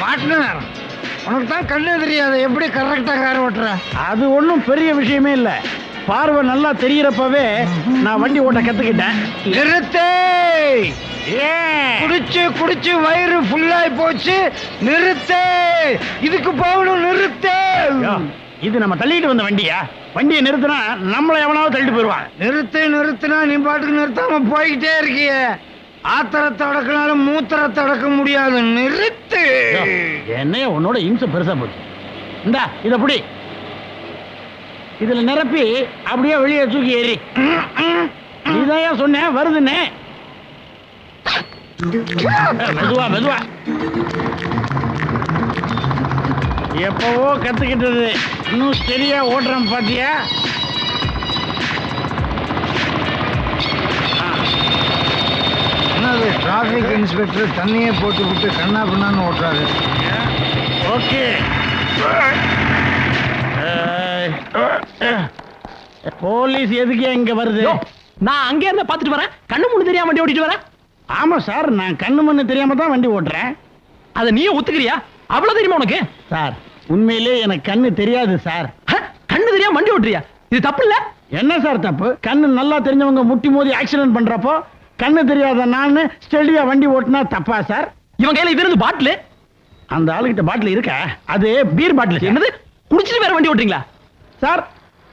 Partner உனக்கு தான் கண்ணு தெரியாது. எப்படி கரெக்டா கார் ஓட்டுற? அது ஒன்றும் பெரிய விஷயமே இல்லை. பார்வை நல்லா தெரியறப்பவே நான் வண்டி ஓட்ட கத்துக்கிட்டேன். நிறுத்தே! குடிச்சு குடிச்சு வயிறு ஃபுல்லாகி போச்சு. நிறுத்தே! இதுக்கு போகணும் நிறுத்தே! இது நம்ம தள்ளிட்டு வந்த வண்டியா? வண்டியை நிறுத்தினா நம்மளை எவனாவது தள்ளிட்டு போயிடுவான் நிறுத்து நிறுத்தினா நீ பாட்டுக்கு நிறுத்தாம போய்கிட்டே இருக்கிய. ஆத்திரத்தை அடக்கினாலும் மூத்திரத்தை அடக்க முடியாது. நிறுத்து! ஐயோ, என்னைய உன்னோட இம்சை பெருசா போச்சு. இந்தா இத புடி. இதுல நிரப்பி அப்படியே வெளியே தூக்கி ஏறி. இதையா சொன்னேன் வருதுன்னே. மெதுவா மெதுவா. எப்பவோ கத்துக்கிட்டது. இன்னும் சரியா ஓட்டுறேன் பாத்தியா? என்னது டிராஃபிக் இன்ஸ்பெக்டர் தண்ணியே போட்டு விட்டு கண்ணா பின்னான்னு ஓட்டுறாரு. ஓகே. போலீஸ் எதுக்கு இங்க வருது? நான் அங்கே இருந்த பாத்துட்டு வரேன். கண்ணு முன்னு தெரியாம வண்டி ஓட்டிட்டு வரேன். ஆமா சார் நான் கண்ணு மண்ணு தெரியாம தான் வண்டி ஓட்டுறேன். அதை நீயே ஒத்துக்கிறியா? அவ்வளவு தெரியுமா உனக்கு? சார் உண்மையிலே எனக்கு கண்ணு தெரியாது சார்? கண்ணு தெரியாம வண்டி ஓட்டுறியா? இது தப்பு இல்ல? என்ன சார் தப்பு? கண்ணு நல்லா தெரிஞ்சவங்க முட்டி மோதி ஆக்சிடென்ட் பண்றப்போ கண்ணு தெரியாத நான் ஸ்டெடியா வண்டி ஓட்டினா தப்பா சார்? இவன் கையில இது இருந்து பாட்டில்? அந்த ஆளுகிட்ட பாட்டில் இருக்கா? அது பீர் பாட்டில் என்னது? குடிச்சிட்டு வேற வண்டி ஓட்டுறீங்களா? சார்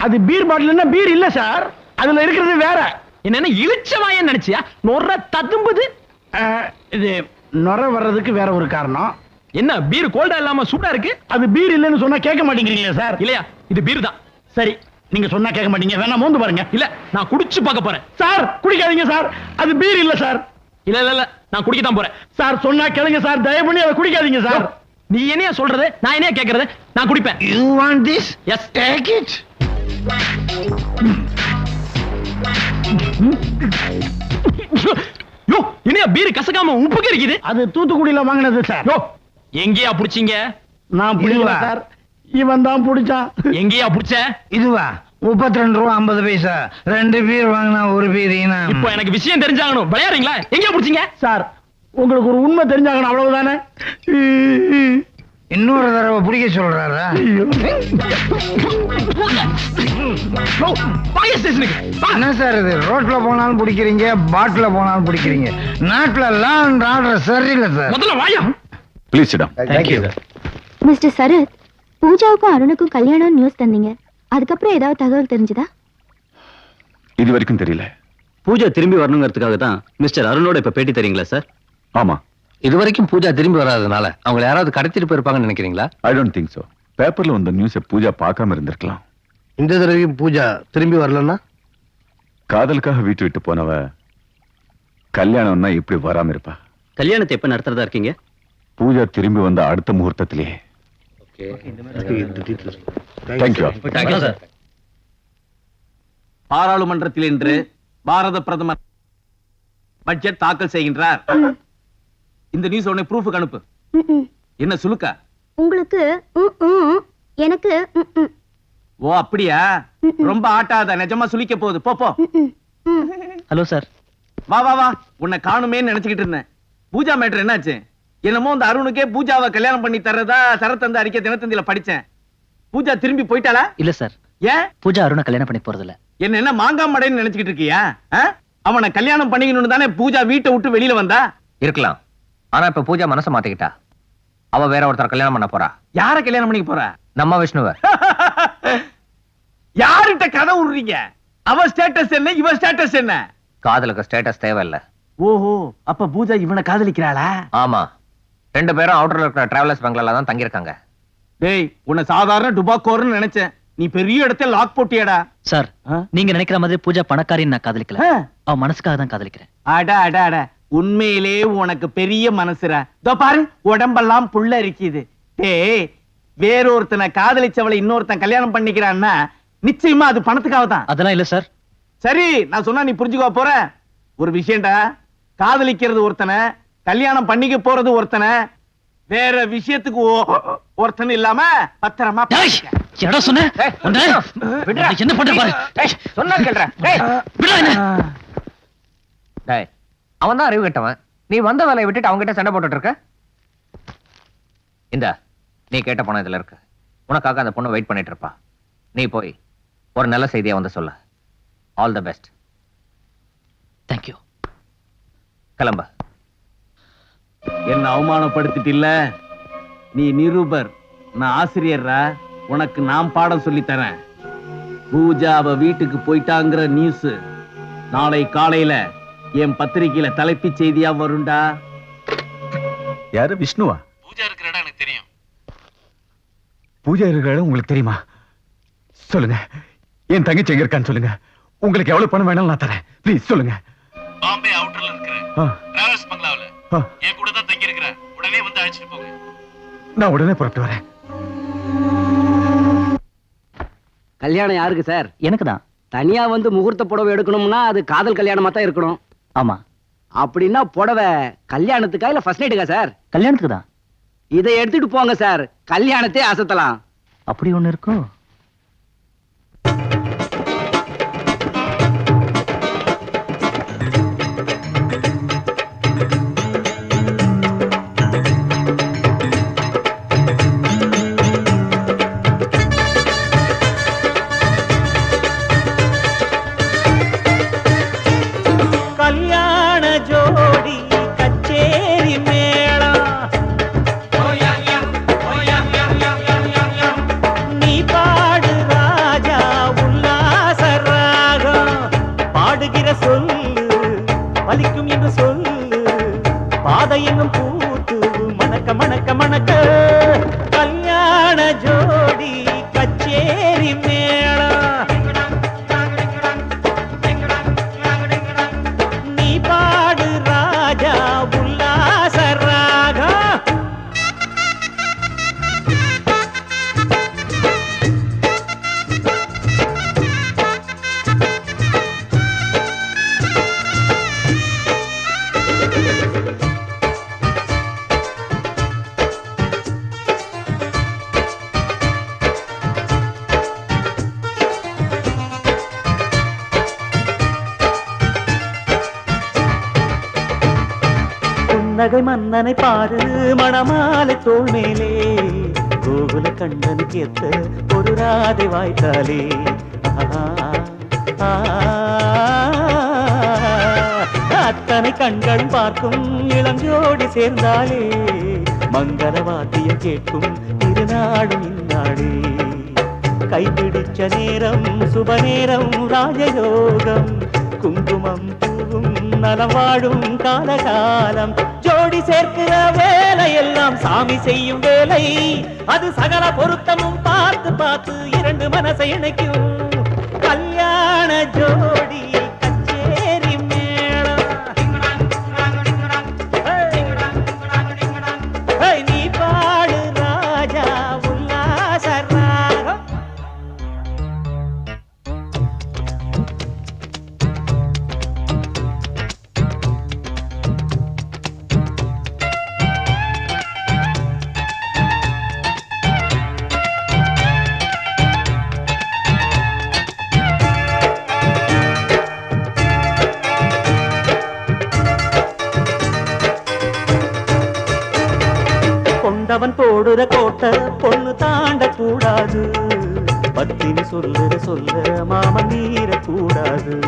அது பீர் பாட்டில்னா பீர் இல்ல சார். அதுல இருக்கிறது வேற. என்ன என்ன இழிச்சவாயன்னு நினைச்சியா? நொற ததும்புது? இது நுர வர்றதுக்கு வேற ஒரு காரணம். என்ன பீர் கோல்டா இல்லாம சூடா இருக்கு? அது பீர் இல்லைன்னு சொன்னா கேட்க மாட்டேங்கிறீங்களா சார். இல்லையா? இது பீர் தான். சரி. நீங்க சொன்னா கேட்க மாட்டீங்க. வேணா மோந்து பாருங்க. இல்ல நான் குடிச்சு பார்க்க போறேன். சார் குடிக்காதீங்க சார். அது பீர் இல்ல சார். இல்ல இல்ல இல்ல நான் குடிக்க தான் போறேன். சார் சொன்னா கேளுங்க சார். தயவு பண்ணி அதை குடிக்காதீங்க சார். நீ என்னைய சொல்றது? நான் என்னைய கேக்குறது? நான் குடிப்பேன். You want this yes take it yo என்னைய பீர் கசக்காம உப்பு கறிக்குது அது தூத்துக்குடியில வாங்கினது சார். யோ எங்கேயா புடிச்சீங்க? நான் பிடிக்கல? சார். இவன் தான் பிடிச்சான். எங்கேயா புடிச்ச? இதுவா. முப்பத்தி ரெண்டு ரூபா ஐம்பது பைசா. ரெண்டு பீர் வாங்கினா ஒரு பீர் இப்போ எனக்கு விஷயம் தெரிஞ்சாகணும். விளையாடுறீங்களா? எங்கேயா புடிச்சீங்க? சார் உங்களுக்கு ஒரு உண்மை தெரிஞ்சாகணும். அவ்வளவுதானே? இன்னொரு தடவை பிடிக்க சொல்றாரா. என்ன சார் இது? ரோட்ல போனாலும் பிடிக்கிறீங்க பாட்டில போனாலும் பிடிக்கிறீங்க. நாட்டுல லா அண்ட் ஆர்டர் சரியில்லை சார். முதல்ல வாயா. ப்ளீஸ் சிடம் மிஸ்டர் சரத் பூஜாவுக்கும் அருணுக்கும் கல்யாணம் நியூஸ் தந்தீங்க. அதுக்கப்புறம் ஏதாவது தகவல் தெரிஞ்சுதா? இது வரைக்கும் தெரியல. பூஜா திரும்பி வரணுங்கிறதுக்காக தான் மிஸ்டர் அருணோட இப்ப பேட்டி தரீங்களா சார் ஆமா. இது வரைக்கும் பூஜா திரும்பி வராதனால அவங்கள யாராவது கடத்திட்டு போயிருப்பாங்கன்னு நினைக்கிறீங்களா? ஐ டோன்ட் திங்க் சோ பேப்பர்ல வந்த நியூஸை பூஜா பார்க்காம இருந்திருக்கலாம். இந்த தடவையும் பூஜா திரும்பி வரலன்னா? காதலுக்காக வீட்டு விட்டு போனவ கல்யாணம்னா இப்படி வராம இருப்பா. கல்யாணத்தை எப்ப நடத்துறதா இருக்கீங்க? பூஜா திரும்பி வந்த அடுத்த முகூர்த்தத்திலேயே. பாராளுமன்றத்தில் இன்று பாரத பிரதமர் பட்ஜெட் தாக்கல் செய்கின்றார். இந்த நியூஸ் உடனே ப்ரூஃப் அனுப்பு. என்ன சுலுக்கா? உங்களுக்கு எனக்கு ஓ அப்படியா? ரொம்ப ஆட்டாத நிஜமா சுலிக்க போகுது. போ. ஹலோ சார் வா வா வா. உன்னை காணுமேன்னு நினைச்சுக்கிட்டு இருந்தேன். பூஜா மேட்டர் என்னாச்சு? என்னமோ அந்த அருணுக்கே பூஜாவை கல்யாணம் பண்ணி தர்றதா சரத்தந்த அறிக்கை தினத்தந்தியில படிச்சேன். பூஜா திரும்பி போயிட்டாளா? இல்ல சார். ஏன்? பூஜா அருணை கல்யாணம் பண்ணி போறது இல்ல என்ன என்ன மாங்காய் மடைன்னு நினைச்சுக்கிட்டு இருக்கியா? ஆ? அவனை கல்யாணம் பண்ணிக்கணும்னு தானே பூஜா வீட்டை விட்டு வெளியில வந்தா? இருக்கலாம். ஆனா இப்ப பூஜா மனசை மாத்திக்கிட்டா? அவ வேற ஒருத்தர் கல்யாணம் பண்ண போறா. யார கல்யாணம் பண்ணிக்க போற? நம்ம விஷ்ணுவ. யார்கிட்ட கதை விடுறீங்க? அவ ஸ்டேட்டஸ் என்ன இவ ஸ்டேட்டஸ் என்ன? காதலுக்கு ஸ்டேட்டஸ் தேவையில்ல. ஓஹோ அப்ப பூஜா இவனை காதலிக்கிறாளா? ஆமா. ரெண்டு பேரும் அவுட்டர்ல இருக்கிற டிராவலர்ஸ் பங்களால தான் தங்கியிருக்காங்க. டேய் உன்னை சாதாரண டுபாக்கோர்னு நினைச்சேன். நீ பெரிய இடத்துல லாக் போட்டியடா. சார்? நீங்க நினைக்கிற மாதிரி பூஜா பணக்காரின்னு நான் காதலிக்கல. ஆ. அவ மனசுக்காக தான் காதலிக்கிறேன். அட அட அட. உண்மையிலே உனக்கு பெரிய மனசுடா. இதோ பாரு உடம்பெல்லாம் புள்ள இருக்குது டேய் வேறொருத்தனை காதலிச்சவளை இன்னொருத்தன் கல்யாணம் பண்ணிக்கிறான்னா நிச்சயமா அது பணத்துக்காக தான். அதெல்லாம் இல்ல சார். சரி நான் சொன்னா நீ புரிஞ்சுக்கோ போற. ஒரு விஷயம்டா காதலிக்கிறது ஒருத்தனை கல்யாணம் பண்ணிக்க போறது ஒருத்தனை வேற விஷயத்துக்கு ஒ- ஒருத்தன் இல்லாம பத்திரமா. எடா சொன்ன. என்ன பண்ற பாரு? சொன்னா அவன் தான் அறிவு கட்டவன். நீ வந்த வேலையை விட்டுட்டு அவங்க கிட்ட சண்டை போட்டுட்டு இருக்க? இந்த நீ கேட்ட பணம் இதுல இருக்கு. உனக்காக அந்த பொண்ணு வெயிட் பண்ணிட்டு இருப்பா. நீ போய் ஒரு நல்ல செய்தியா வந்து சொல்ல. ஆல் த பெஸ்ட் தேங்க்யூ கிளம்ப. என்ன அவமானப்படுத்திட்டில்ல? நீ நிருபர் நான் ஆசிரியர்ரா உனக்கு நான் பாடம் சொல்லித் தரேன் பூஜா அவ வீட்டுக்கு போயிட்டாங்கிற நியூஸ். நாளை காலையில என் பத்திரிக்கையில தலைப்புச் செய்தியா வரும்டா. யாரு? விஷ்ணுவா? பூஜா இருக்கிற இடம் எனக்கு தெரியும். பூஜா இருக்கிற இடம் உங்களுக்கு தெரியுமா? சொல்லுங்க. என் தங்கச்சி எங்க இருக்கான்னு சொல்லுங்க. உங்களுக்கு எவ்வளவு பணம் வேணாலும் நான் தரேன். ப்ளீஸ் சொல்லுங்க. பாம்பே அவுட்டர்ல இருக்கிற ஆ, டிராவல்ஸ் பங்களாவுல என் கூட தான் தங்கி இருக்கிற உடனே வந்து அழைச்சிட்டு போங்க. நான் உடனே புறப்பட்டு வரேன். கல்யாணம் யாருக்கு சார்? எனக்கு தான். தனியா வந்து முகூர்த்த புடவை எடுக்கணும்னா அது காதல் கல்யாணமா தான் இருக்கணும். ஆமா. அப்படின்னா புடவை கல்யாணத்துக்கா இல்ல ஃபர்ஸ்ட் நைட்டுக்கா சார்? கல்யாணத்துக்கு தான். இதை எடுத்துட்டு போங்க சார். கல்யாணத்தை அசத்தலாம். அப்படி ஒண்ணு இருக்கோ? பாதையெங்கும் பூத்து மணக்க மணக்க மணக்க. கல்யாண ஜோடி. கண்ணனை பாரு மணமாலை தோல் மேலே. கோகுல கண்ணனுக்கு எத்த ஒரு ராதை வாய்த்தாலே. அத்தனை கண்கள் பார்க்கும் இளஞ்சோடி சேர்ந்தாலே மங்கள வாத்தியம் கேட்கும் திருநாடும் இந்நாடே கைப்பிடிச்ச நேரம் சுப நேரம் ராஜயோகம் குங்குமம் நலம் வாழும் காலகாலம். ஜோடி சேர்க்கிற வேலையெல்லாம் சாமி செய்யும் வேலை. அது சகல பொருத்தமும் பார்த்து பார்த்து இரண்டு மனசை இணைக்கும். கல்யாண ஜோடி தொடுற கோட்டை பொண்ணு தாண்ட கூடாது. பத்தினி சொல்லுற சொல்ல மாம நீர கூடாது.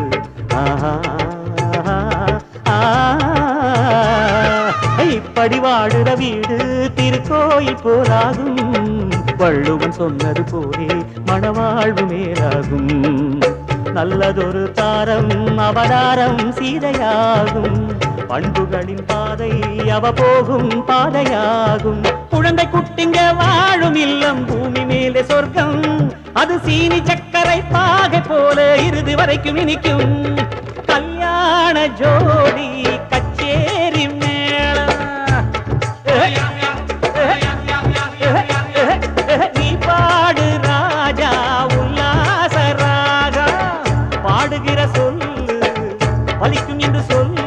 இப்படி வாடுற வீடு திருக்கோயில் போலாகும். வள்ளுவன் சொன்னது போலே மணவாழ்வு மேலாகும். நல்லதொரு தாரம் அவதாரம் சீதையாகும். பண்புகளின் பாதை அவ போகும் பாதையாகும். குழந்தை குட்டிங்க வாழும் இல்லம் பூமி மேலே சொர்க்கம். அது சீனி சக்கரை பாகை போல இறுதி வரைக்கும் இனிக்கும். கல்யாண ஜோடி கச்சேரி மேளம். நீ பாடு ராஜா உல்லாச ராஜா. பாடுகிற சொல்லு பலிக்கும் என்று சொல்லு.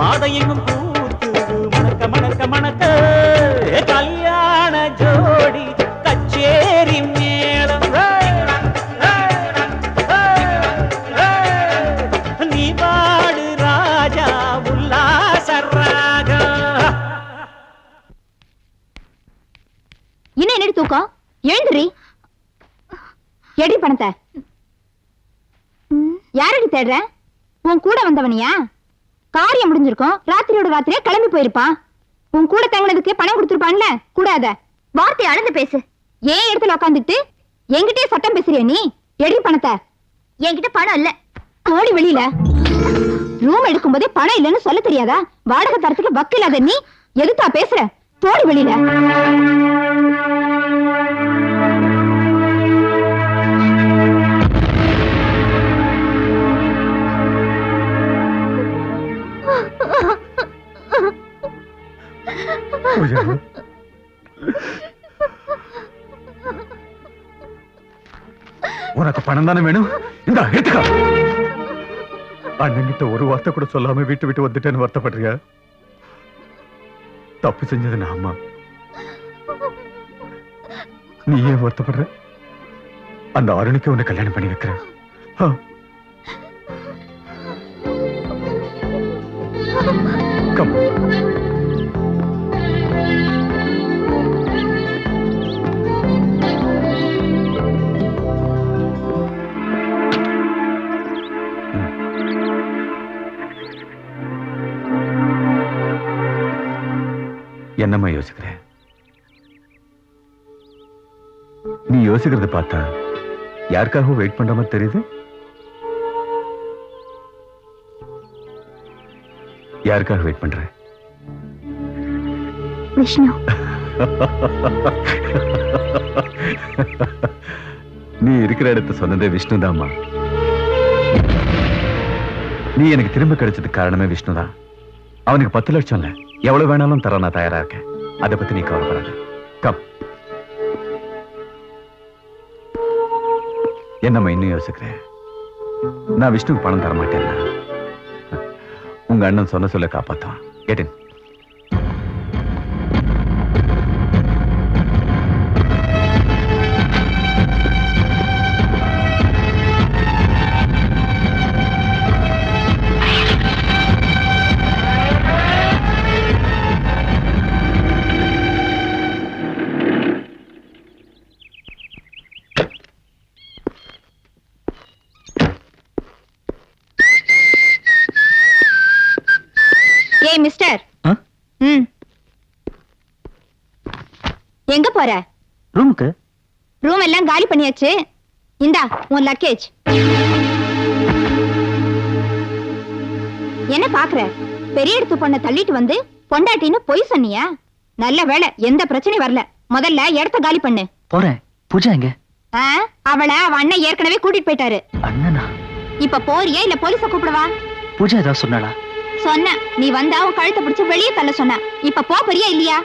பாதையெங்கும் கூத்து மணக்க மணக்க மணக்க. கல்யாண ஜோடி கச்சேரி மேளம். நீ பாடு ராஜா உல்லாச ராகா. என்ன தூக்கம்? எழுந்துரி எடி பணத்தை. யாரடி தேடுற? உன் கூட வந்தவனியா? காரியம் முடிஞ்சிருக்கும். ராத்திரியோட ராத்திரியே கிளம்பி போயிருப்பான். உன் கூட தங்கினதுக்கு பணம் கொடுத்துருப்பான்ல? கூடாத. வார்த்தை அளந்து பேசு. ஏன் இடத்துல உட்காந்துட்டு என்கிட்டயே சட்டம் பேசுறிய நீ? எடி பணத்தை. என்கிட்ட பணம் இல்ல. ஓடி வெளியில. ரூம் எடுக்கும் போதே பணம் இல்லைன்னு சொல்ல தெரியாதா? வாடகை தரத்துக்கு வக்கில்லாத நீ? எதுக்கா பேசுற? போடி வெளியில. பணம் தானே வேணும்? இந்த எடுத்துக்கோ. அண்ணன்கிட்ட ஒரு வார்த்தை கூட சொல்லாம வீட்டு விட்டு வந்துட்டேன்னு வருத்தப்படுறியா தப்பு செஞ்சது நான் அம்மா. நீ ஏன் வருத்தப்படுற? அந்த அருணுக்கு உன்னை கல்யாணம் பண்ணி வைக்கிறேன். ஆ. என்னம்மா யோசிக்கிற? நீ யோசிக்கிறத பார்த்தா யாருக்காகவும் வெயிட் பண்ற மாதிரி தெரியுது? யாருக்காக வெயிட் பண்ற? விஷ்ணு. நீ இருக்கிற இடத்த சொன்னதே விஷ்ணுதாம்மா. நீ எனக்கு திரும்ப கிடைச்சதுக்கு காரணமே விஷ்ணுதான். அவனுக்கு பத்து லட்சம் இல்ல. எவ்வளவு வேணாலும் தர நான் தயாரா இருக்கேன். அதை பத்தி நீ கவலைப்படாத. கம் என்னம்மா இன்னும் யோசிக்கிறேன் நான் விஷ்ணுக்கு பணம் தர மாட்டேன் உங்க அண்ணன் சொன்ன சொல்ல காப்பாத்தான் கேட்டேன் ஏய் மிஸ்டர்? ம். எங்க போற? ரூமுக்கு? ரூம் எல்லாம் காலி பண்ணியாச்சு. இந்தா உன் லக்கேஜ் என்ன பாக்குற? பெரிய இடத்து பொண்ணை தள்ளிட்டு வந்து பொண்டாட்டின்னு பொய் சொன்னியா? நல்ல வேளை எந்த பிரச்சனையும் வரல. முதல்ல இடத்த காலி பண்ணு. போறேன். பூஜா எங்க? அவளை அவ அண்ணன் ஏற்கனவே கூட்டிட்டு போயிட்டாரு. அண்ணனா? இப்ப போறியா இல்ல போலீஸ கூப்பிடவா? பூஜா ஏதாவது சொன்னாளா? சொன்ன. நீ வந்தா அவன் கழுத்தை பிடிச்சு வெளியே தள்ள சொன்ன. இப்ப போறியா இல்லையா?